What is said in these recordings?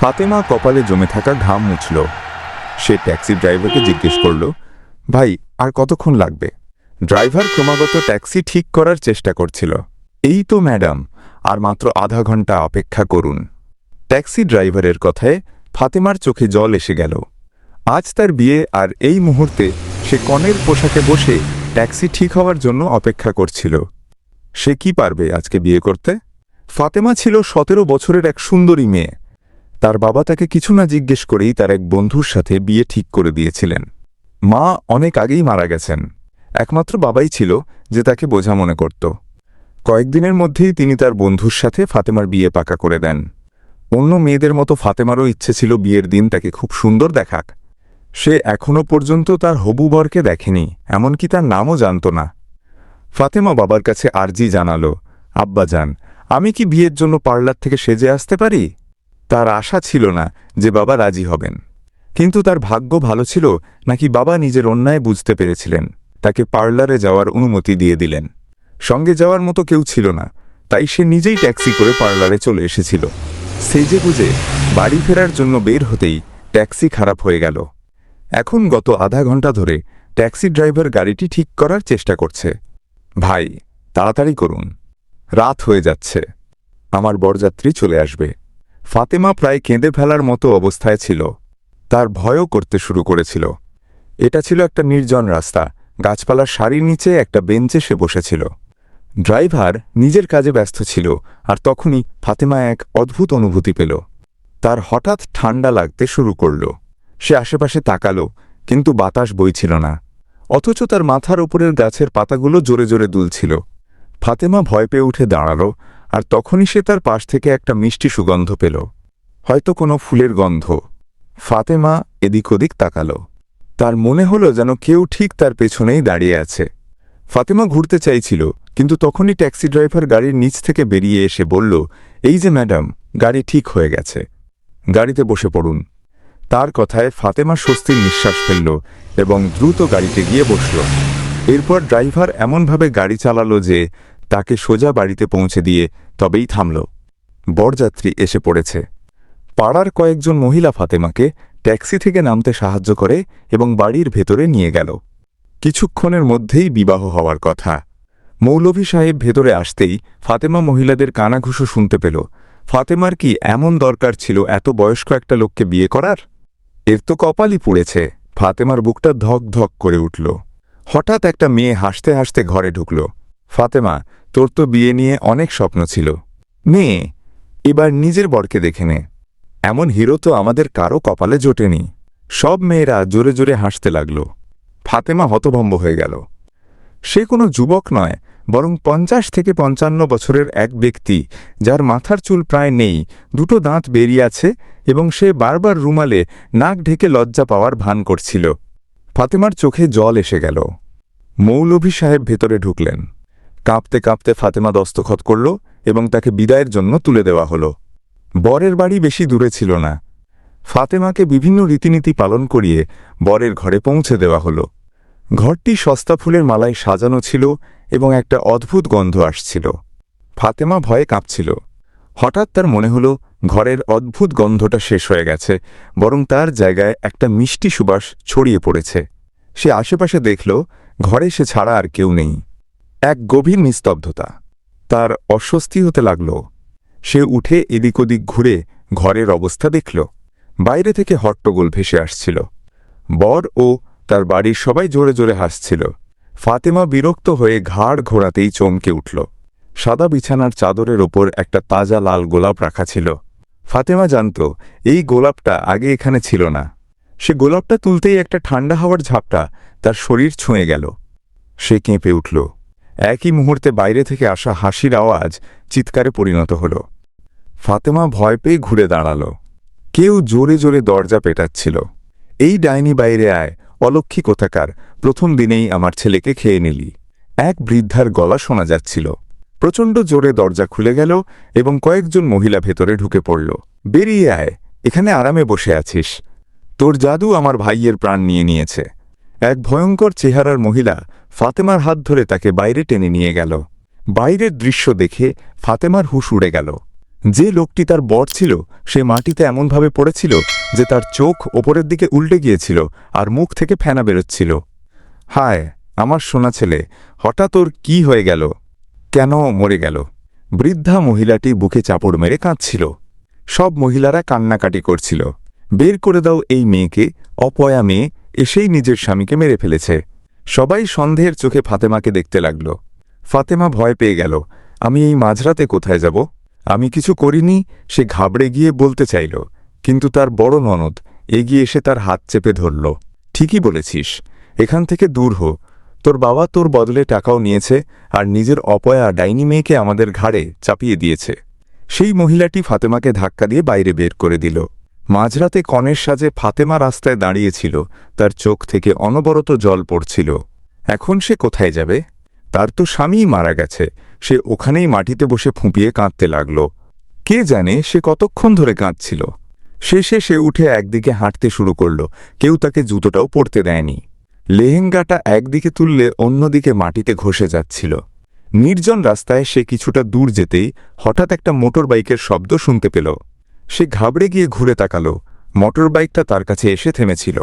ফাতেমা কপালে জমে থাকা ঘাম মুছল। সে ট্যাক্সি ড্রাইভারকে জিজ্ঞেস করল, ভাই, আর কতক্ষণ লাগবে? ড্রাইভার ক্রমাগত ট্যাক্সি ঠিক করার চেষ্টা করছিল। এই তো, ম্যাডাম, আর মাত্র আধা ঘণ্টা অপেক্ষা করুন। ট্যাক্সি ড্রাইভারের কথায় ফাতেমার চোখে জল এসে গেল। আজ তার বিয়ে, আর এই মুহূর্তে সে কনের পোশাকে বসে ট্যাক্সি ঠিক হওয়ার জন্য অপেক্ষা করছিল। সে কি পারবে আজকে বিয়ে করতে? ফাতেমা ছিল সতেরো বছরের এক সুন্দরী মেয়ে। তার বাবা তাকে কিছু না জিজ্ঞেস করেই তার এক বন্ধুর সাথে বিয়ে ঠিক করে দিয়েছিলেন। মা অনেক আগেই মারা গেছেন। একমাত্র বাবাই ছিল যে তাকে বোঝা মনে করত। কয়েকদিনের মধ্যেই তিনি তার বন্ধুর সাথে ফাতেমার বিয়ে পাকা করে দেন। অন্য মেয়েদের মতো ফাতেমারও ইচ্ছে ছিল বিয়ের দিন তাকে খুব সুন্দর দেখাক। সে এখনও পর্যন্ত তার হবু বরকে দেখেনি, এমনকি তার নামও জানত না। ফাতেমা বাবার কাছে আরজি জানালো, আব্বা যান, আমি কি বিয়ের জন্য পার্লার থেকে সেজে আসতে পারি? তার আশা ছিল না যে বাবা রাজি হবেন। কিন্তু তার ভাগ্য ভালো ছিল নাকি বাবা নিজের অন্যায় বুঝতে পেরেছিলেন। তাকে পার্লারে যাওয়ার অনুমতি দিয়ে দিলেন। সঙ্গে যাওয়ার মতো কেউ ছিল না, তাই সে নিজেই ট্যাক্সি করে পার্লারে চলে এসেছিল। সেজে বুঝে বাড়ি ফেরার জন্য বের হতেই ট্যাক্সি খারাপ হয়ে গেল। এখন গত আধা ঘণ্টা ধরে ট্যাক্সি ড্রাইভার গাড়িটি ঠিক করার চেষ্টা করছে। ভাই, তাড়াতাড়ি করুন। রাত হয়ে যাচ্ছে। আমার বরযাত্রী চলে আসবে। ফাতেমা প্রায় কেঁদে ফেলার মতো অবস্থায় ছিল। তার ভয়ও করতে শুরু করেছিল। এটা ছিল একটা নির্জন রাস্তা। গাছপালার সারির নিচে একটা বেঞ্চে সে বসেছিল। ড্রাইভার নিজের কাজে ব্যস্ত ছিল, আর তখনই ফাতেমা এক অদ্ভুত অনুভূতি পেল। তার হঠাৎ ঠান্ডা লাগতে শুরু করল। সে আশেপাশে তাকালো, কিন্তু বাতাস বইছিল না। অথচ তার মাথার ওপরের গাছের পাতাগুলো জোরে জোরে দুলছিল। ফাতেমা ভয় পেয়ে উঠে দাঁড়াল আর তখনই সে তার পাশ থেকে একটা মিষ্টি সুগন্ধ পেল। হয়তো কোনো ফুলের গন্ধ। ফাতেমা এদিক ওদিক তাকালো। তার মনে হলো যেন কেউ ঠিক তার পেছনেই দাঁড়িয়ে আছে। ফাতেমা ঘুরতে চাইছিল, কিন্তু তখনই ট্যাক্সি ড্রাইভার গাড়ির নিচ থেকে বেরিয়ে এসে বলল, এই যে ম্যাডাম, গাড়ি ঠিক হয়ে গেছে। গাড়িতে বসে পড়ুন। তার কথায় ফাতেমা স্বস্তির নিঃশ্বাস ফেলল এবং দ্রুত গাড়িতে গিয়ে বসল। এরপর ড্রাইভার এমনভাবে গাড়ি চালালো যে তাকে সোজা বাড়িতে পৌঁছে দিয়ে তবেই থামল। বরযাত্রী এসে পড়েছে। পাড়ার কয়েকজন মহিলা ফাতেমাকে ট্যাক্সি থেকে নামতে সাহায্য করে এবং বাড়ির ভেতরে নিয়ে গেল। কিছুক্ষণের মধ্যেই বিবাহ হওয়ার কথা। মৌলভী সাহেব ভেতরে আসতেই ফাতেমা মহিলাদের কানাঘুষো শুনতে পেল। ফাতেমার কি এমন দরকার ছিল এত বয়স্ক একটা লোককে বিয়ে করার? এর তো কপালই পুড়েছে। ফাতেমার বুকটা ধক ধক করে উঠল। হঠাৎ একটা মেয়ে হাসতে হাসতে ঘরে ঢুকল। ফাতেমা তোর তো বিয়ে নিয়ে অনেক স্বপ্ন ছিল। মেয়ে এবার নিজের বরকে দেখে নে। এমন হিরো তো আমাদের কারও কপালে জোটেনি। সব মেয়েরা জোরে জোরে হাসতে লাগল। ফাতেমা হতভম্ব হয়ে গেল। সে কোনো যুবক নয়, বরং পঞ্চাশ থেকে পঞ্চান্ন বছরের এক ব্যক্তি, যার মাথার চুল প্রায় নেই, দুটো দাঁত বেরিয়ে আছে এবং সে বারবার রুমালে নাক ঢেকে লজ্জা পাওয়ার ভান করছিল। ফাতেমার চোখে জল এসে গেল। মৌলভী সাহেব ভেতরে ঢুকলেন। কাঁপতে কাঁপতে ফাতেমা দস্তখত করল এবং তাকে বিদায়ের জন্য তুলে দেওয়া হল। বরের বাড়ি বেশি দূরে ছিল না। ফাতেমাকে বিভিন্ন রীতিনীতি পালন করিয়ে বরের ঘরে পৌঁছে দেওয়া হল। ঘরটি সস্তা ফুলের মালায় সাজানো ছিল এবং একটা অদ্ভুত গন্ধ আসছিল। ফাতেমা ভয়ে কাঁপছিল। হঠাৎ তার মনে হল, ঘরের অদ্ভুত গন্ধটা শেষ হয়ে গেছে, বরং তার জায়গায় একটা মিষ্টি সুবাস ছড়িয়ে পড়েছে। সে আশেপাশে দেখল, ঘরে সে ছাড়া আর কেউ নেই। এক গভীর নিস্তব্ধতা। তার অস্বস্তি হতে লাগল। সে উঠে এদিক ওদিক ঘুরে ঘরের অবস্থা দেখল। বাইরে থেকে হট্টগোল ভেসে আসছিল। বর ও তার বাড়ির সবাই জোরে জোরে হাসছিল। ফাতেমা বিরক্ত হয়ে ঘাড় ঘোরাতেই চমকে উঠল। সাদা বিছানার চাদরের ওপর একটা তাজা লাল গোলাপ রাখা ছিল। ফাতেমা জানত, এই গোলাপটা আগে এখানে ছিল না। সে গোলাপটা তুলতেই একটা ঠান্ডা হাওয়ার ঝাপটা তার শরীর ছুঁয়ে গেল। সে কেঁপে উঠল। একই মুহূর্তে বাইরে থেকে আসা হাসির আওয়াজ চিৎকারে পরিণত হল। ফাতেমা ভয় পেয়ে ঘুরে দাঁড়াল। কেউ জোরে জোরে দরজা পেটাচ্ছিল। এই ডাইনি বাইরে আয় অলক্ষী কোথাকার, প্রথম দিনেই আমার ছেলেকে খেয়ে নিলি। এক বৃদ্ধার গলা শোনা যাচ্ছিল। প্রচণ্ড জোরে দরজা খুলে গেল এবং কয়েকজন মহিলা ভেতরে ঢুকে পড়ল। বেরিয়ে আয়, এখানে আরামে বসে আছিস। তোর জাদু আমার ভাইয়ের প্রাণ নিয়ে নিয়েছে। এক ভয়ঙ্কর চেহারার মহিলা ফাতেমার হাত ধরে তাকে বাইরে টেনে নিয়ে গেল। বাইরের দৃশ্য দেখে ফাতেমার হুশ উড়ে গেল। যে লোকটি তার বর ছিল, সে মাটিতে এমনভাবে পড়েছিল যে তার চোখ ওপরের দিকে উল্টে গিয়েছিল আর মুখ থেকে ফেনা বেরোচ্ছিল। হায়, আমার সোনা ছেলে, হঠাৎ ওর কি হয়ে গেল? কেন মরে গেল? বৃদ্ধা মহিলাটি বুকে চাপড় মেরে কাঁদছিল। সব মহিলারা কান্নাকাটি করছিল। বের করে দাও এই মেয়েকে, অপয়া মেয়ে, এসেই নিজের স্বামীকে মেরে ফেলেছে। সবাই সন্দেহের চোখে ফাতেমাকে দেখতে লাগল। ফাতেমা ভয় পেয়ে গেল, আমি এই মাঝরাতে কোথায় যাব? আমি কিছু করিনি সে ঘাবড়ে গিয়ে বলতে চাইল, কিন্তু তার বড় ননদ এগিয়ে এসে তার হাত চেপে ধরল, ঠিকই বলেছিস, এখান থেকে দূর হো। তোর বাবা তোর বদলে টাকাও নিয়েছে আর নিজের অপয়া ডাইনি মেয়েকে আমাদের ঘাড়ে চাপিয়ে দিয়েছে। সেই মহিলাটি ফাতেমাকে ধাক্কা দিয়ে বাইরে বের করে দিল। মাঝরাতে কনের সাজে ফাতেমা রাস্তায় দাঁড়িয়েছিল, তার চোখ থেকে অনবরত জল পড়ছিল। এখন সে কোথায় যাবে? তার তো স্বামীই মারা গেছে, সে ওখানেই মাটিতে বসে ফুঁপিয়ে কাঁদতে লাগল। কে জানে সে কতক্ষণ ধরে কাঁদছিল? শেষে সে উঠে একদিকে হাঁটতে শুরু করল, কেউ তাকে জুতোটাও পরতে দেয়নি। লেহেঙ্গাটা একদিকে তুললে অন্যদিকে মাটিতে ঘষে যাচ্ছিল। নির্জন রাস্তায় সে কিছুটা দূর যেতেই হঠাৎ একটা মোটর বাইকের শব্দ শুনতে পেল। সে ঘাবড়ে গিয়ে ঘুরে তাকাল। মোটর বাইকটা তার কাছে এসে থেমেছিল।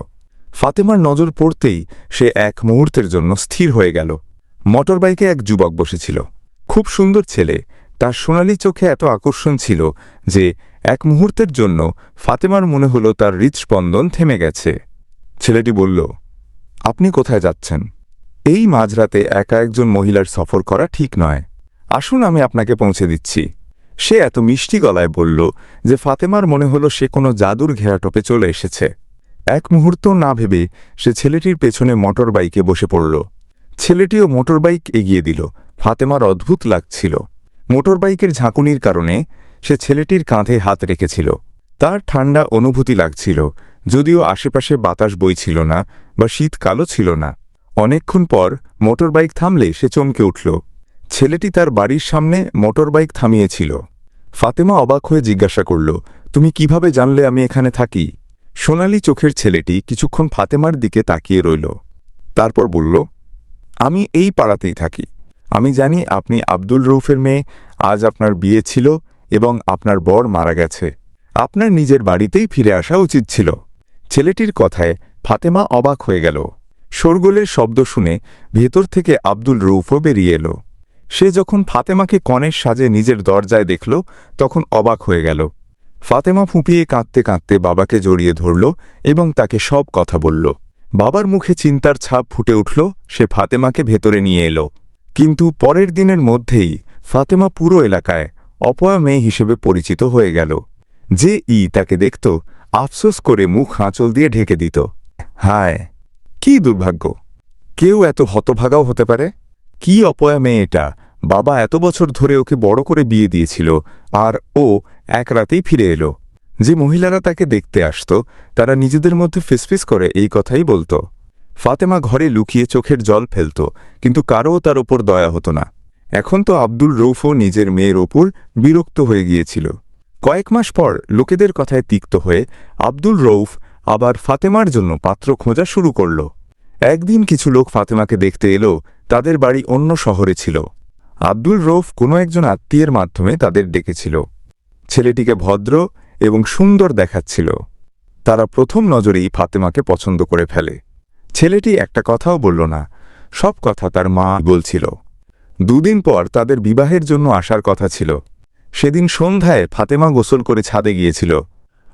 ফাতেমার নজর পড়তেই সে এক মুহূর্তের জন্য স্থির হয়ে গেল। মোটর বাইকে এক যুবক বসেছিল। খুব সুন্দর ছেলে। তার সোনালি চোখে এত আকর্ষণ ছিল যে এক মুহূর্তের জন্য ফাতেমার মনে হল তার হৃৎস্পন্দন থেমে গেছে। ছেলেটি বলল, আপনি কোথায় যাচ্ছেন? এই মাঝরাতে একা একজন মহিলার সফর করা ঠিক নয়। আসুন, আমি আপনাকে পৌঁছে দিচ্ছি। সে এত মিষ্টি গলায় বলল যে ফাতেমার মনে হল সে কোনো জাদুর ঘেরাটোপে চলে এসেছে। এক মুহূর্ত না ভেবে সে ছেলেটির পেছনে মোটর বাইকে বসে পড়ল। ছেলেটিও মোটর বাইক এগিয়ে দিল। ফাতেমার অদ্ভুত লাগছিল। মোটর বাইকের ঝাঁকুনির কারণে সে ছেলেটির কাঁধে হাত রেখেছিল। তার ঠান্ডা অনুভূতি লাগছিল, যদিও আশেপাশে বাতাস বইছিল না বা শীতকালও ছিল না। অনেকক্ষণ পর মোটর বাইক থামলে সে চমকে উঠল। ছেলেটি তার বাড়ির সামনে মোটর বাইক থামিয়েছিল। ফাতেমা অবাক হয়ে জিজ্ঞাসা করল, তুমি কীভাবে জানলে আমি এখানে থাকি? সোনালি চোখের ছেলেটি কিছুক্ষণ ফাতেমার দিকে তাকিয়ে রইল। তারপর বলল, আমি এই পাড়াতেই থাকি। আমি জানি আপনি আব্দুল রৌফের মেয়ে, আজ আপনার বিয়ে ছিল এবং আপনার বর মারা গেছে। আপনার নিজের বাড়িতেই ফিরে আসা উচিত ছিল। ছেলেটির কথায় ফাতেমা অবাক হয়ে গেল। শোরগোলের শব্দ শুনে ভেতর থেকে আব্দুল রৌফও বেরিয়ে এলো। সে যখন ফাতেমাকে কনের সাজে নিজের দরজায় দেখল, তখন অবাক হয়ে গেল। ফাতেমা ফুঁপিয়ে কাঁদতে কাঁদতে বাবাকে জড়িয়ে ধরল এবং তাকে সব কথা বলল। বাবার মুখে চিন্তার ছাপ ফুটে উঠল, সে ফাতেমাকে ভেতরে নিয়ে এলো। কিন্তু পরের দিনের মধ্যেই ফাতেমা পুরো এলাকায় অপয়া মেয়ে হিসেবে পরিচিত হয়ে গেল। যে ই তাকে দেখত, আফসোস করে মুখ আঁচল দিয়ে ঢেকে দিত। হায়, কি দুর্ভাগ্য। কেউ এত হতভাগাও হতে পারে? কি অপয়া মেয়ে এটা? বাবা এত বছর ধরে ওকে বড় করে বিয়ে দিয়েছিল, আর ও এক রাতেই ফিরে এলো। যে মহিলারা তাকে দেখতে আসত, তারা নিজেদের মধ্যে ফিসফিস করে এই কথাই বলতো। ফাতেমা ঘরে লুকিয়ে চোখের জল ফেলত, কিন্তু কারও তার ওপর দয়া হতো না। এখন তো আব্দুল রৌফও নিজের মেয়ের ওপর বিরক্ত হয়ে গিয়েছিল। কয়েক মাস পর লোকেদের কথায় তিক্ত হয়ে আব্দুল রৌফ আবার ফাতেমার জন্য পাত্র খোঁজা শুরু করল। একদিন কিছু লোক ফাতেমাকে দেখতে এলো তাদের বাড়ি অন্য শহরে ছিল। আব্দুল রৌফ কোনো একজন আত্মীয়ের মাধ্যমে তাদের ডেকেছিল। ছেলেটিকে ভদ্র এবং সুন্দর দেখাচ্ছিল। তারা প্রথম নজরেই ফাতেমাকে পছন্দ করে ফেলে। ছেলেটি একটা কথাও বলল না, সব কথা তার মা বলছিল। দুদিন পর তাদের বিবাহের জন্য আসার কথা ছিল। সেদিন সন্ধ্যায় ফাতেমা গোসল করে ছাদে গিয়েছিল।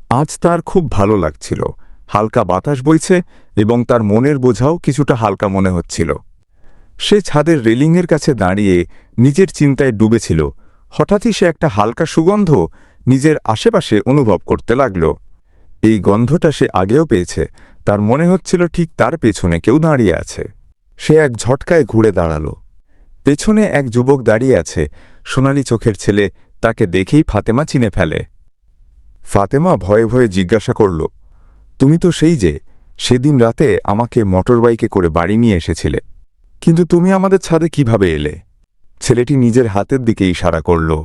আজ তার খুব ভালো লাগছিল। হালকা বাতাস বইছে এবং তার মনের বোঝাও কিছুটা হালকা মনে হচ্ছিল। সে ছাদের রেলিংয়ের কাছে দাঁড়িয়ে নিজের চিন্তায় ডুবেছিল। হঠাৎই সে একটা হালকা সুগন্ধ নিজের আশেপাশে অনুভব করতে লাগল। এই গন্ধটা সে আগেও পেয়েছে। তার মনে হচ্ছিল ঠিক তার পেছনে কেউ দাঁড়িয়ে আছে। সে এক ঝটকায় ঘুরে দাঁড়াল। পেছনে এক যুবক দাঁড়িয়ে আছে। সোনালি চোখের ছেলে তাকে দেখেই ফাতেমা চিনে ফেলে। ফাতেমা ভয়ে ভয়ে জিজ্ঞাসা করল, তুমি তো সেই যে, সেদিন রাতে আমাকে মোটরবাইকে করে বাড়ি নিয়ে এসেছিলে। কিন্তু তুমি আমাদের ছাদে কীভাবে এলে? ছেলেটি নিজের হাতের দিকে ইশারা করল।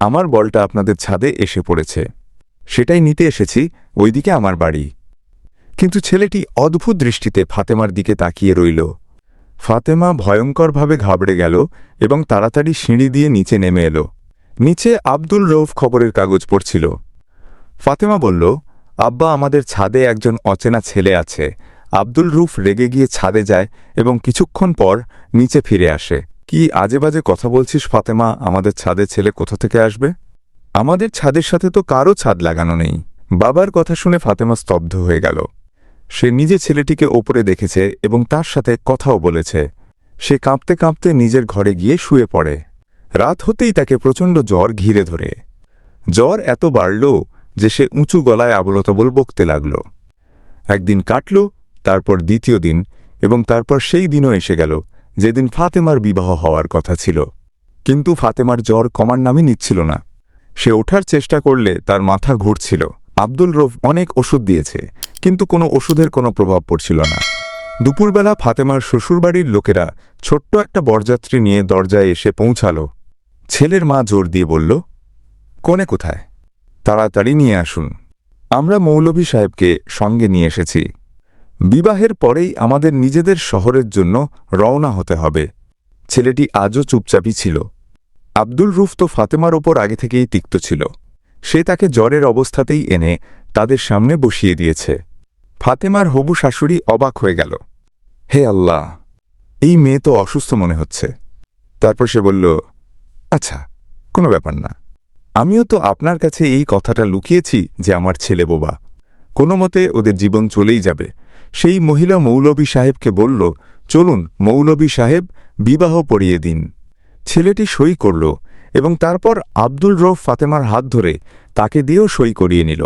আমার বলটা আপনাদের ছাদে এসে পড়েছে। সেটাই নিতে এসেছি, ওইদিকে আমার বাড়ি। কিন্তু ছেলেটি অদ্ভুত দৃষ্টিতে ফাতেমার দিকে তাকিয়ে রইল। ফাতেমা ভয়ঙ্করভাবে ঘাবড়ে গেল এবং তাড়াতাড়ি সিঁড়ি দিয়ে নিচে নেমে এলো। নিচে আব্দুল রৌফ খবরের কাগজ পড়ছিল। ফাতেমা বলল, আব্বা, আমাদের ছাদে একজন অচেনা ছেলে আছে। আব্দুল রুফ রেগে গিয়ে ছাদে যায় এবং কিছুক্ষণ পর নিচে ফিরে আসে। কি আজে বাজে কথা বলছিস ফাতেমা? আমাদের ছাদে ছেলে কোথা থেকে আসবে? আমাদের ছাদের সাথে তো কারও ছাদ লাগানো নেই। বাবার কথা শুনে ফাতেমা স্তব্ধ হয়ে গেল। সে নিজে ছেলেটিকে ওপরে দেখেছে এবং তার সাথে কথাও বলেছে। সে কাঁপতে কাঁপতে নিজের ঘরে গিয়ে শুয়ে পড়ে। রাত হতেই তাকে প্রচণ্ড জ্বর ঘিরে ধরে। জ্বর এত বাড়ল যে সে উঁচু গলায় আবলতাবল বকতে লাগল। একদিন কাটল তারপর দ্বিতীয় দিন এবং তারপর সেই দিনও এসে গেল, যেদিন ফাতেমার বিবাহ হওয়ার কথা ছিল। কিন্তু ফাতেমার জ্বর কমার নামই নিচ্ছিল না। সে ওঠার চেষ্টা করলে তার মাথা ঘুরছিল। আব্দুল রফ অনেক ওষুধ দিয়েছে, কিন্তু কোনো ওষুধের কোনো প্রভাব পড়ছিল না। দুপুরবেলা ফাতেমার শ্বশুরবাড়ির লোকেরা ছোট্ট একটা বরযাত্রী নিয়ে দরজায় এসে পৌঁছাল। ছেলের মা জোর দিয়ে বলল, কোনে কোথায়? তাড়াতাড়ি নিয়ে আসুন। আমরা মৌলভী সাহেবকে সঙ্গে নিয়ে এসেছি। বিবাহের পরেই আমাদের নিজেদের শহরের জন্য রওনা হতে হবে। ছেলেটি আজও চুপচাপই ছিল। আব্দুল রুফ তো ফাতেমার ওপর আগে থেকেই তিক্ত ছিল। সে তাকে জ্বরের অবস্থাতেই এনে তাদের সামনে বসিয়ে দিয়েছে। ফাতেমার হবু শাশুড়ি অবাক হয়ে গেল। হে আল্লাহ, এই মেয়ে তো অসুস্থ মনে হচ্ছে। তারপর সে বলল আচ্ছা কোনো ব্যাপার না। আমিও তো আপনার কাছে এই কথাটা লুকিয়েছি যে আমার ছেলে বোবা। কোনো মতে ওদের জীবন চলেই যাবে। সেই মহিলা মৌলবী সাহেবকে বলল, চলুন মৌলবী সাহেব বিবাহ পড়িয়ে দিন। ছেলেটি সই করল এবং তারপর আব্দুল রৌফ ফাতেমার হাত ধরে তাকে দিয়েও সই করিয়ে নিল।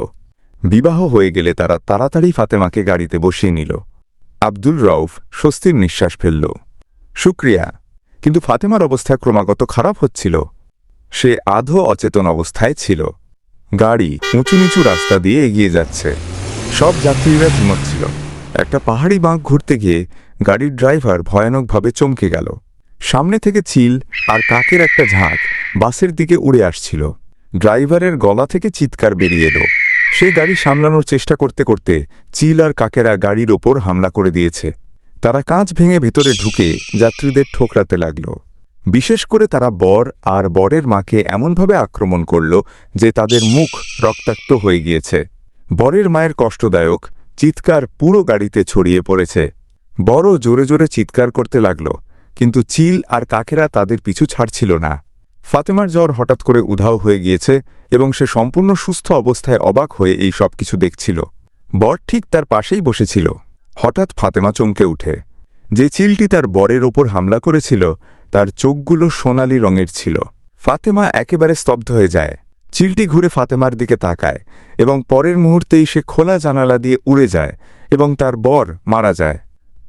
বিবাহ হয়ে গেলে তারা তাড়াতাড়ি ফাতেমাকে গাড়িতে বসিয়ে নিল। আব্দুল রৌফ স্বস্তির নিঃশ্বাস ফেলল। শুক্রিয়া, কিন্তু ফাতেমার অবস্থা ক্রমাগত খারাপ হচ্ছিল। সে আধো অচেতন অবস্থায় ছিল। গাড়ি উঁচু নিচু রাস্তা দিয়ে এগিয়ে যাচ্ছে। সব যাত্রীরা ঘুমোচ্ছিল একটা পাহাড়ি বাঁক ঘুরতে গিয়ে গাড়ির ড্রাইভার ভয়ানকভাবে চমকে গেল। সামনে থেকে চিল আর কাকের একটা ঝাঁক বাসের দিকে উড়ে আসছিল। ড্রাইভারের গলা থেকে চিৎকার বেরিয়ে এলো। সে গাড়ি সামলানোর চেষ্টা করতে করতে চিল আর কাকেরা গাড়ির ওপর হামলা করে দিয়েছে। তারা কাঁচ ভেঙে ভেতরে ঢুকে যাত্রীদের ঠোকরাতে লাগল। বিশেষ করে তারা বর আর বরের মাকে এমনভাবে আক্রমণ করল যে তাদের মুখ রক্তাক্ত হয়ে গিয়েছে। বরের মায়ের কষ্টদায়ক চিৎকার পুরো গাড়িতে ছড়িয়ে পড়েছে। বড় জোরে জোরে চিৎকার করতে লাগল, কিন্তু চিল আর কাকেরা তাদের পিছু ছাড়ছিল না। ফাতেমার জ্বর হঠাৎ করে উধাও হয়ে গিয়েছে এবং সে সম্পূর্ণ সুস্থ অবস্থায় অবাক হয়ে এই সব কিছু দেখছিল। বর ঠিক তার পাশেই বসেছিল। হঠাৎ ফাতেমা চমকে উঠে। যে চিলটি তার বরের ওপর হামলা করেছিল, তার চোখগুলো সোনালি রঙের ছিল। ফাতেমা একেবারে স্তব্ধ হয়ে যায়। চিলটি ঘুরে ফাতেমার দিকে তাকায় এবং পরের মুহূর্তেই সে খোলা জানালা দিয়ে উড়ে যায় এবং তার বর মারা যায়।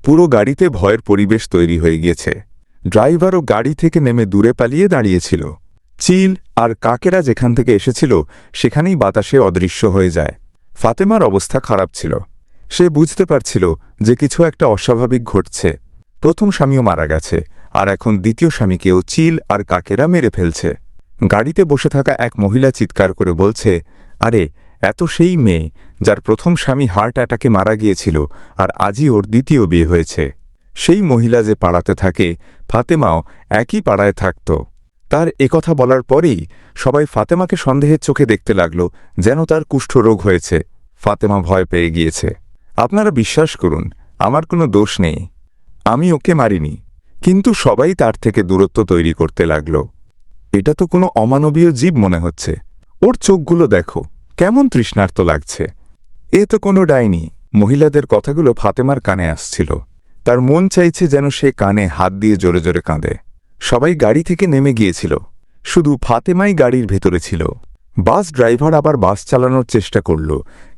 পুরো গাড়িতে ভয়ের পরিবেশ তৈরি হয়ে গিয়েছে। ড্রাইভারও গাড়ি থেকে নেমে দূরে পালিয়ে দাঁড়িয়েছিল। চিল আর কাকেরা যেখান থেকে এসেছিল, সেখানেই বাতাসে অদৃশ্য হয়ে যায়। ফাতেমার অবস্থা খারাপ ছিল। সে বুঝতে পারছিল যে কিছু একটা অস্বাভাবিক ঘটছে। প্রথম স্বামীও মারা গেছে, আর এখন দ্বিতীয় স্বামীকেও চিল আর কাকেরা মেরে ফেলছে। গাড়িতে বসে থাকা এক মহিলা চিৎকার করে বলছে, আরে, এত সেই মেয়ে যার প্রথম স্বামী হার্ট অ্যাটাকে মারা গিয়েছিল আর আজই ওর দ্বিতীয় বিয়ে হয়েছে। সেই মহিলা যে পাড়াতে থাকে, ফাতেমাও একই পাড়ায় থাকত। তার একথা বলার পরেই সবাই ফাতেমাকে সন্দেহের চোখে দেখতে লাগল যেন তার কুষ্ঠরোগ হয়েছে। ফাতেমা ভয় পেয়ে গিয়েছে। আপনারা বিশ্বাস করুন, আমার কোনো দোষ নেই। আমি ওকে মারিনি। কিন্তু সবাই তার থেকে দূরত্ব তৈরি করতে লাগল। এটা তো কোনো অমানবীয় জীব মনে হচ্ছে। ওর চোখগুলো দেখো, কেমন তৃষ্ণার্ত লাগছে। এ তো কোনো ডাইনি, মহিলাদের কথাগুলো ফাতেমার কানে আসছিল। তার মন চাইছে যেন সে কানে হাত দিয়ে জোরে জোরে কাঁদে। সবাই গাড়ি থেকে নেমে গিয়েছিল। শুধু ফাতেমাই গাড়ির ভেতরে ছিল। বাস ড্রাইভার আবার বাস চালানোর চেষ্টা করল,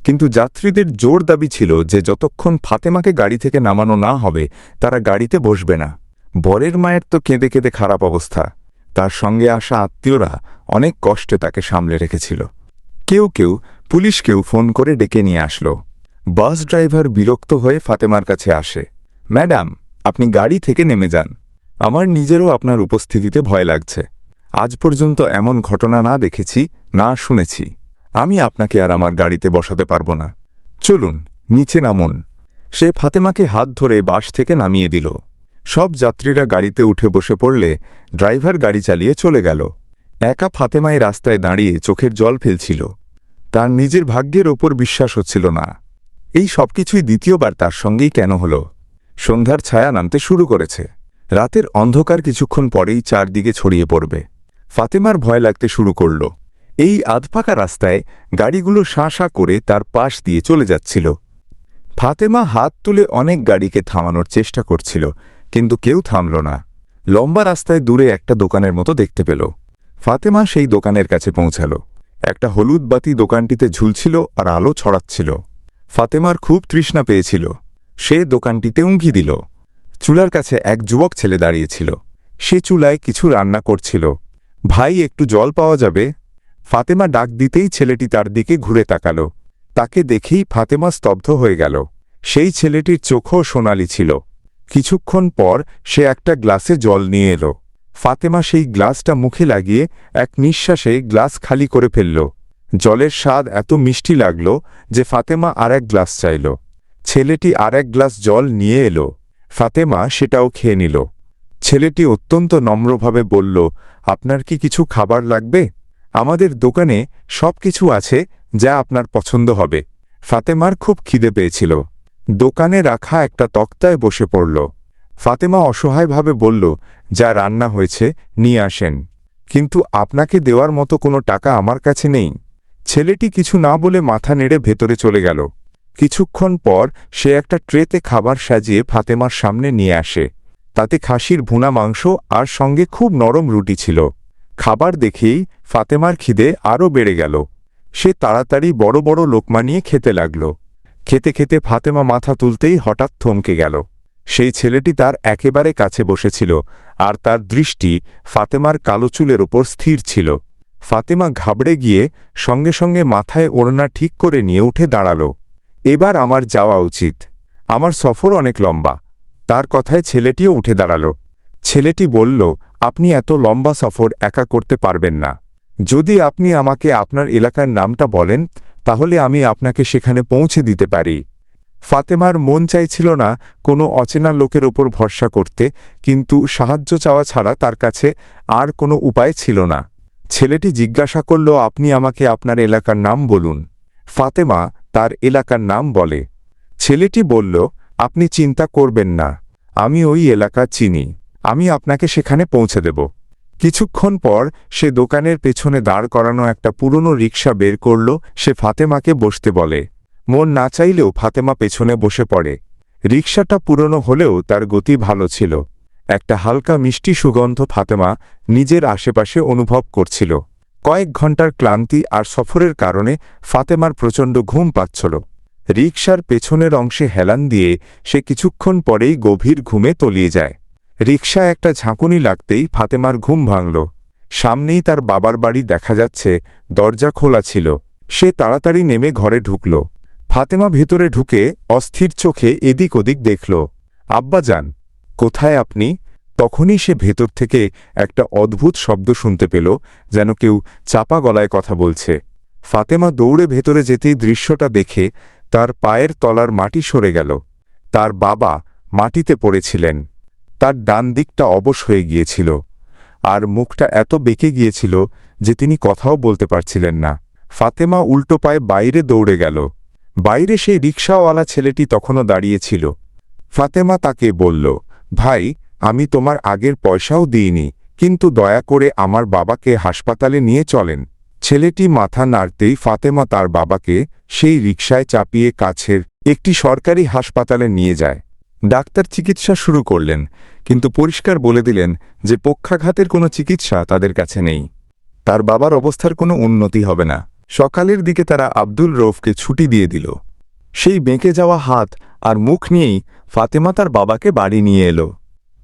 কিন্তু যাত্রীদের জোর দাবি ছিল যে যতক্ষণ ফাতেমাকে গাড়ি থেকে নামানো না হবে, তারা গাড়িতে বসবে না। বরের মায়ের তো কেঁদে কেঁদে খারাপ অবস্থা। তার সঙ্গে আসা আত্মীয়রা অনেক কষ্টে তাকে সামলে রেখেছিল। কেউ কেউ পুলিশকেও ফোন করে ডেকে নিয়ে আসলো। বাস ড্রাইভার বিরক্ত হয়ে ফাতেমার কাছে আসে, ম্যাডাম, আপনি গাড়ি থেকে নেমে যান। আমার নিজেরও আপনার উপস্থিতিতে ভয় লাগছে। আজ পর্যন্ত এমন ঘটনা না দেখেছি, না শুনেছি। আমি আপনাকে আর আমার গাড়িতে বসাতে পারব না। চলুন, নিচে নামুন। সে ফাতেমাকে হাত ধরে বাস থেকে নামিয়ে দিল। সব যাত্রীরা গাড়িতে উঠে বসে পড়লে ড্রাইভার গাড়ি চালিয়ে চলে গেল। একা ফাতেমায় রাস্তায় দাঁড়িয়ে চোখের জল ফেলছিল। তার নিজের ভাগ্যের ওপর বিশ্বাস হচ্ছিল না। এই সবকিছুই দ্বিতীয়বার তার সঙ্গেই কেন হল? সন্ধ্যার ছায়া নামতে শুরু করেছে। রাতের অন্ধকার কিছুক্ষণ পরেই চারদিকে ছড়িয়ে পড়বে। ফাতেমার ভয় লাগতে শুরু করল। এই আধফাঁকা রাস্তায় গাড়িগুলো শাঁ শাঁ করে তার পাশ দিয়ে চলে যাচ্ছিল। ফাতেমা হাত তুলে অনেক গাড়িকে থামানোর চেষ্টা করছিল কিন্তু কেউ থামল না। লম্বা রাস্তায় দূরে একটা দোকানের মতো দেখতে পেল। ফাতেমা সেই দোকানের কাছে পৌঁছাল। একটা হলুদ বাতি দোকানটিতে ঝুলছিল আর আলো ছড়াচ্ছিল। ফাতেমার খুব তৃষ্ণা পেয়েছিল। সে দোকানটিতে উঙ্কি দিল। চুলার কাছে এক যুবক ছেলে দাঁড়িয়েছিল। সে চুলায় কিছু রান্না করছিল। ভাই, একটু জল পাওয়া যাবে? ফাতেমা ডাক দিতেই ছেলেটি তার দিকে ঘুরে তাকাল। তাকে দেখেই ফাতেমা স্তব্ধ হয়ে গেল। সেই ছেলেটির চোখও সোনালি ছিল। কিছুক্ষণ পর সে একটা গ্লাসে জল নিয়ে এলো। ফাতেমা সেই গ্লাসটা মুখে লাগিয়ে এক নিঃশ্বাসে গ্লাস খালি করে ফেলল। জলের স্বাদ এত মিষ্টি লাগল যে ফাতেমা আর এক গ্লাস চাইল। ছেলেটি আর এক গ্লাস জল নিয়ে এলো। ফাতেমা সেটাও খেয়ে নিল। ছেলেটি অত্যন্ত নম্রভাবে বলল, আপনার কি কিছু খাবার লাগবে? আমাদের দোকানে সব কিছু আছে যা আপনার পছন্দ হবে। ফাতেমার খুব খিদে পেয়েছিল। দোকানে রাখা একটা তক্তায় বসে পড়ল। ফাতেমা অসহায়ভাবে বলল, যা রান্না হয়েছে, নিয়ে আসেন। কিন্তু আপনাকে দেওয়ার মতো কোনো টাকা আমার কাছে নেই। ছেলেটি কিছু না বলে মাথা নেড়ে ভেতরে চলে গেল। কিছুক্ষণ পর সে একটা ট্রেতে খাবার সাজিয়ে ফাতেমার সামনে নিয়ে আসে। তাতে খাসির ভুনা মাংস আর সঙ্গে খুব নরম রুটি ছিল। খাবার দেখেই ফাতেমার খিদে আরও বেড়ে গেল। সে তাড়াতাড়ি বড় বড় লোকমা নিয়ে খেতে লাগল। খেতে খেতে ফাতেমা মাথা তুলতেই হঠাৎ থমকে গেল। সেই ছেলেটি তার একেবারে কাছে বসেছিল, আর তার দৃষ্টি ফাতেমার কালো চুলের ওপর স্থির ছিল। ফাতেমা ঘাবড়ে গিয়ে সঙ্গে সঙ্গে মাথায় ওড়না ঠিক করে নিয়ে উঠে দাঁড়াল। এবার আমার যাওয়া উচিত। আমার সফর অনেক লম্বা। তার কথায় ছেলেটিও উঠে দাঁড়াল। ছেলেটি বলল, আপনি এত লম্বা সফর একা করতে পারবেন না। যদি আপনি আমাকে আপনার এলাকার নামটা বলেন তাহলে আমি আপনাকে সেখানে পৌঁছে দিতে পারি। ফাতেমার মন চাইছিল না কোনো অচেনা লোকের ওপর ভরসা করতে, কিন্তু সাহায্য চাওয়া ছাড়া তার কাছে আর কোনো উপায় ছিল না। ছেলেটি জিজ্ঞাসা করল, আপনি আমাকে আপনার এলাকার নাম বলুন? ফাতেমা তার এলাকার নাম বলে। ছেলেটি বলল, আপনি চিন্তা করবেন না, আমি ওই এলাকা চিনি। আমি আপনাকে সেখানে পৌঁছে দেব। কিছুক্ষণ পর সে দোকানের পেছনে দাঁড় করানো একটা পুরনো রিক্সা বের করল, সে ফাতেমাকে বসতে বলে। মন না চাইলেও ফাতেমা পেছনে বসে পড়ে। রিক্সাটা পুরনো হলেও তার গতি ভালো ছিল। একটা হালকা মিষ্টি সুগন্ধ ফাতেমা নিজের আশেপাশে অনুভব করছিল। কয়েক ঘণ্টার ক্লান্তি আর সফরের কারণে ফাতেমার প্রচণ্ড ঘুম পাচ্ছিল। রিকশার পেছনের অংশে হেলান দিয়ে সে কিছুক্ষণ পরেই গভীর ঘুমে তলিয়ে যায়। রিকশা একটা ঝাঁকুনি লাগতেই ফাতেমার ঘুম ভাঙল। সামনেই তার বাবার বাড়ি দেখা যাচ্ছে, দরজা খোলা ছিল। সে তাড়াতাড়ি নেমে ঘরে ঢুকল। ফাতেমা ভেতরে ঢুকে অস্থির চোখে এদিক ওদিক দেখল। আব্বা যান, কোথায় আপনি? তখনই সে ভেতর থেকে একটা অদ্ভুত শব্দ শুনতে পেল, যেন কেউ চাপা গলায় কথা বলছে। ফাতেমা দৌড়ে ভেতরে যেতেই দৃশ্যটা দেখে তার পায়ের তলার মাটি সরে গেল। তার বাবা মাটিতে পড়েছিলেন। তার ডান দিকটা অবশ হয়ে গিয়েছিল, আর মুখটা এত বেঁকে গিয়েছিল যে তিনি কথাও বলতে পারছিলেন না। ফাতেমা উল্টো পায়ে বাইরে দৌড়ে গেল। বাইরে সেই রিক্সাওয়ালা ছেলেটি তখনও দাঁড়িয়েছিল। ফাতেমা তাকে বলল, ভাই, আমি তোমার আগের পয়সাও দিইনি, কিন্তু দয়া করে আমার বাবাকে হাসপাতালে নিয়ে চলেন। ছেলেটি মাথা নাড়তেই ফাতেমা তার বাবাকে সেই রিকশায় চাপিয়ে কাছের একটি সরকারি হাসপাতালে নিয়ে যায়। ডাক্তার চিকিৎসা শুরু করলেন, কিন্তু পরিষ্কার বলে দিলেন যে পক্ষাঘাতের কোনো চিকিৎসা তাদের কাছে নেই। তার বাবার অবস্থার কোনো উন্নতি হবে না। সকালের দিকে তারা আব্দুল রৌফকে ছুটি দিয়ে দিল। সেই বেঁকে যাওয়া হাত আর মুখ নিয়েই ফাতেমা তার বাবাকে বাড়ি নিয়ে এলো।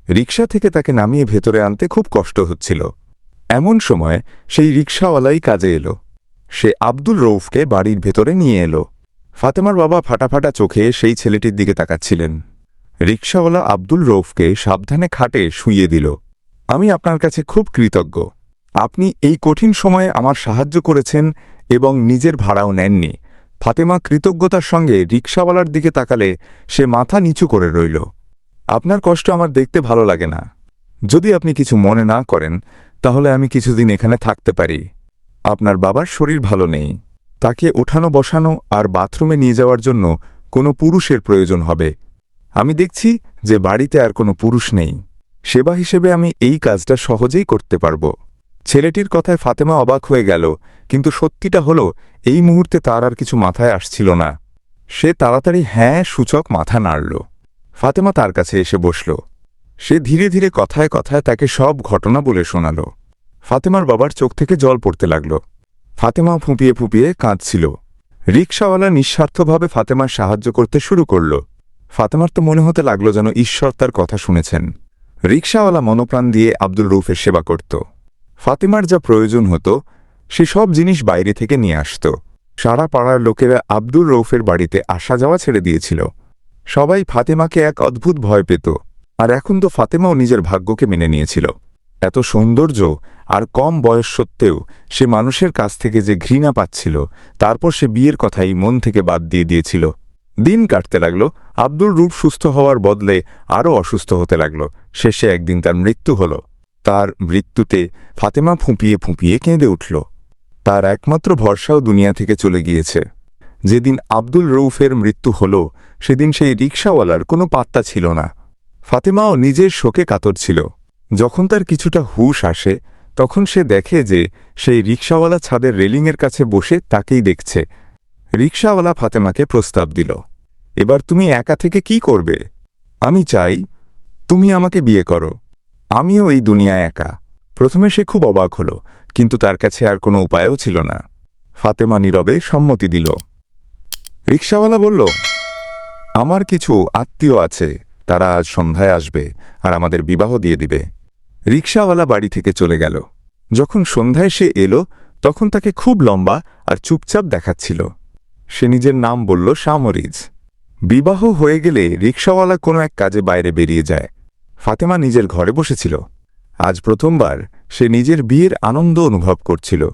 রিকশা থেকে তাকে নামিয়ে ভেতরে আনতে খুব কষ্ট হচ্ছিল। এমন সময় সেই রিকশাওয়ালাই কাজে এলো। সে আব্দুল রৌফকে বাড়ির ভেতরে নিয়ে এলো। ফাতেমার বাবা ফাটাফাটা চোখে সেই ছেলেটির দিকে তাকাচ্ছিলেন। রিকশাওয়ালা আব্দুল রৌফকে সাবধানে খাটে শুইয়ে দিল। আমি আপনার কাছে খুব কৃতজ্ঞ। আপনি এই কঠিন সময়ে আমার সাহায্য করেছেন এবং নিজের ভাড়াও নেননি। ফাতেমা কৃতজ্ঞতার সঙ্গে রিকশাওয়ালার দিকে তাকালে সে মাথা নিচু করে রইল। আপনার কষ্ট আমার দেখতে ভালো লাগে না। যদি আপনি কিছু মনে না করেন, তাহলে আমি কিছুদিন এখানে থাকতে পারি। আপনার বাবার শরীর ভালো নেই। তাকে ওঠানো বসানো আর বাথরুমে নিয়ে যাওয়ার জন্য কোনো পুরুষের প্রয়োজন হবে। আমি দেখছি যে বাড়িতে আর কোনো পুরুষ নেই। সেবা হিসেবে আমি এই কাজটা সহজেই করতে পারব। ছেলেটির কথায় ফাতেমা অবাক হয়ে গেল, কিন্তু সত্যিটা হলো, এই মুহূর্তে তার আর কিছু মাথায় আসছিল না। সে তাড়াতাড়ি হ্যাঁ সূচক মাথা নাড়ল। ফাতেমা তার কাছে এসে বসল। সে ধীরে ধীরে কথায় কথায় তাকে সব ঘটনা বলে শোনাল। ফাতেমার বাবার চোখ থেকে জল পড়তে লাগল। ফাতেমা ফুঁপিয়ে ফুঁপিয়ে কাঁদছিল। রিক্সাওয়ালা নিঃস্বার্থভাবে ফাতেমার সাহায্য করতে শুরু করল। ফাতেমার তো মনে হতে লাগল যেন ঈশ্বর তার কথা শুনেছেন। রিক্সাওয়ালা মনোপ্রাণ দিয়ে আব্দুল রৌফের সেবা করত। ফাতেমার যা প্রয়োজন হতো, সে সব জিনিস বাইরে থেকে নিয়ে আসত। সারা পাড়ার লোকেরা আব্দুল রৌফের বাড়িতে আসা যাওয়া ছেড়ে দিয়েছিল। সবাই ফাতেমাকে এক অদ্ভুত ভয় পেত, আর এখন তো ফাতেমাও নিজের ভাগ্যকে মেনে নিয়েছিল। এত সৌন্দর্য আর কম বয়স সত্ত্বেও সে মানুষের কাছ থেকে যে ঘৃণা পাচ্ছিল, তারপর সে বিয়ের কথাই মন থেকে বাদ দিয়ে দিয়েছিল। দিন কাটতে লাগল আব্দুল রূপ সুস্থ হওয়ার বদলে আরও অসুস্থ হতে লাগল। শেষে একদিন তার মৃত্যু হল। তার মৃত্যুতে ফাতেমা ফুঁপিয়ে ফুঁপিয়ে কেঁদে উঠল। তার একমাত্র ভরসাও দুনিয়া থেকে চলে গিয়েছে। যেদিন আব্দুল রৌফের মৃত্যু হল, সেদিন সেই রিকশাওয়ালার কোনো পাত্তা ছিল না। ফাতেমাও নিজের শোকে কাতর ছিল। যখন তার কিছুটা হুশ আসে, তখন সে দেখে যে সেই রিক্সাওয়ালা ছাদের রেলিংয়ের কাছে বসে তাকেই দেখছে। রিক্সাওয়ালা ফাতেমাকে প্রস্তাব দিল। এবার তুমি একা থেকে কি করবে? আমি চাই, তুমি আমাকে বিয়ে করো। আমিও এই দুনিয়ায় একা। প্রথমে সে খুব অবাক হল, কিন্তু তার কাছে আর কোনো উপায়ও ছিল না। ফাতেমা নীরবে সম্মতি দিল। রিক্সাওয়ালা বলল, আমার কিছু আত্মীয় আছে, তারা আজ সন্ধ্যায় আসবে আর আমাদের বিবাহ দিয়ে দিবে। রিক্সাওয়ালা বাড়ি থেকে চলে গেল। যখন সন্ধ্যায় সে এলো, তখন তাকে খুব লম্বা আর চুপচাপ দেখাচ্ছিল। সে নিজের নাম বলল সামরিজ বিবাহ হয়ে গেলে রিক্সাওয়ালা কোনো এক কাজে বাইরে বেরিয়ে যায়। ফাতেমা নিজের ঘরে বসেছিল। আজ প্রথমবার সে নিজের বিয়ের আনন্দ অনুভব করছিল।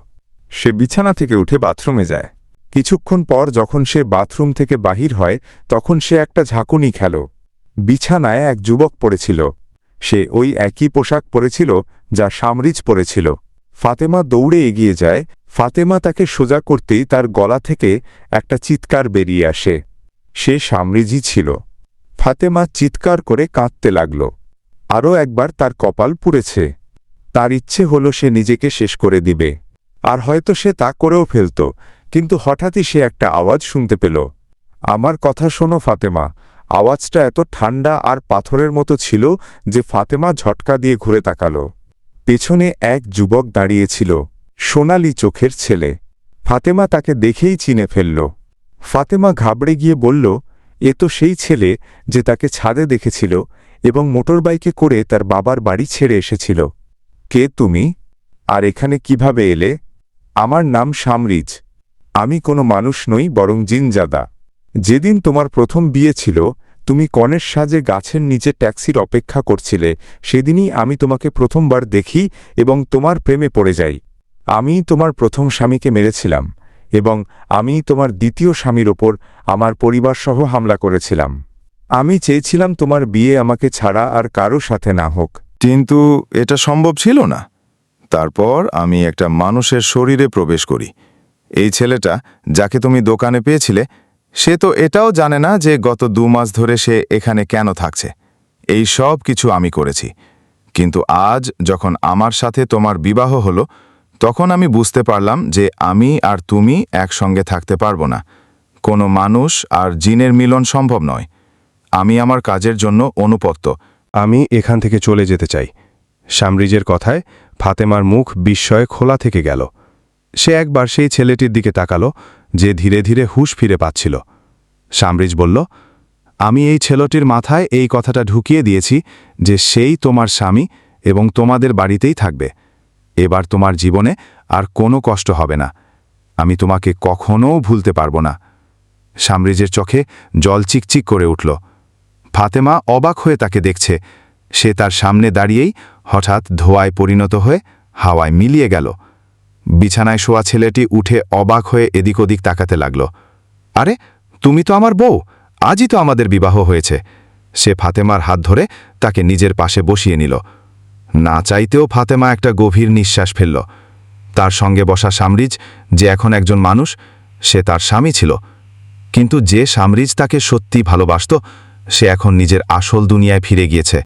সে বিছানা থেকে উঠে বাথরুমে যায়। কিছুক্ষণ পর যখন সে বাথরুম থেকে বাহির হয়, তখন সে একটা ঝাঁকুনি খেল। বিছানায় এক যুবক পড়েছিল। সে ওই একই পোশাক পরেছিল যা সামরিজ পরেছিল। ফাতেমা দৌড়ে এগিয়ে যায়। ফাতেমা তাকে সোজা করতেই তার গলা থেকে একটা চিৎকার বেরিয়ে আসে। সে সামরিজই ছিল। ফাতেমা চিৎকার করে কাঁদতে লাগল। আরও একবার তার কপাল পুড়েছে। তার ইচ্ছে হল সে নিজেকে শেষ করে দিবে। আর হয়তো সে তা করেও ফেলত, কিন্তু হঠাৎই সে একটা আওয়াজ শুনতে পেল। আমার কথা শোনো ফাতেমা, আওয়াজটা এত ঠান্ডা আর পাথরের মতো ছিল যে ফাতেমা ঝটকা দিয়ে ঘুরে তাকাল। পেছনে এক যুবক দাঁড়িয়েছিল সোনালি চোখের ছেলে। ফাতেমা তাকে দেখেই চিনে ফেলল। ফাতেমা ঘাবড়ে গিয়ে বলল, এ তো সেই ছেলে যে তাকে ছাদে দেখেছিল এবং মোটরবাইকে করে তার বাবার বাড়ি ছেড়ে এসেছিল। কে তুমি? আর এখানে কীভাবে এলে? আমার নাম সামরিজ আমি কোনো মানুষ নই, বরং জিনজাদা। যেদিন তোমার প্রথম বিয়ে ছিল, তুমি কনের সাজে গাছের নিচে ট্যাক্সির অপেক্ষা করছিলে, সেদিনই আমি তোমাকে প্রথমবার দেখি এবং তোমার প্রেমে পড়ে যাই। আমি তোমার প্রথম স্বামীকে মেরেছিলাম। এবং আমি তোমার দ্বিতীয় স্বামীর ওপর আমার পরিবারসহ হামলা করেছিলাম। আমি চেয়েছিলাম তোমার বিয়ে আমাকে ছাড়া আর কারও সাথে না হোক। কিন্তু এটা সম্ভব ছিল না। তারপর আমি একটা মানুষের শরীরে প্রবেশ করি। এই ছেলেটা যাকে তুমি দোকানে পেয়েছিলে, সে তো এটাও জানে না যে গত দু মাস ধরে সে এখানে কেন থাকছে। এই সব কিছু আমি করেছি। কিন্তু আজ যখন আমার সাথে তোমার বিবাহ হলো তখন আমি বুঝতে পারলাম যে আমি আর তুমি একসঙ্গে থাকতে পারব না। কোনো মানুষ আর জিনের মিলন সম্ভব নয়। আমি আমার কাজের জন্য অনুপত্ত। আমি এখান থেকে চলে যেতে চাই। সামরিজের কথায় ফাতেমার মুখ বিস্ময়ে খোলা থেকে গেল। সে একবার সেই ছেলেটির দিকে তাকালো, যে ধীরে ধীরে হুশ ফিরে পাচ্ছিল। সামরিজ বলল, আমি এই ছেলেটির মাথায় এই কথাটা ঢুকিয়ে দিয়েছি যে সেই তোমার স্বামী এবং তোমাদের বাড়িতেই থাকবে। এবার তোমার জীবনে আর কোনো কষ্ট হবে না। আমি তোমাকে কখনও ভুলতে পারব না। সামরিজের চোখে জল চিকচিক করে উঠল। ফাতেমা অবাক হয়ে তাকে দেখছে। সে তার সামনে দাঁড়িয়েই হঠাৎ ধোয়ায় পরিণত হয়ে হাওয়ায় মিলিয়ে গেল। বিছানায় শোয়া ছেলেটি উঠে অবাক হয়ে এদিক ওদিক তাকাতে লাগল। আরে, তুমি তো আমার বউ। আজই তো আমাদের বিবাহ হয়েছে। সে ফাতেমার হাত ধরে তাকে নিজের পাশে বসিয়ে নিল। না চাইতেও ফাতেমা একটা গভীর নিঃশ্বাস ফেলল। তার সঙ্গে বসা সামরিজ, যে এখন একজন মানুষ, সে তার স্বামী ছিল। কিন্তু যে সামরিজ তাকে সত্যি ভালোবাসত, সে এখন নিজের আসল দুনিয়ায় ফিরে গিয়েছে।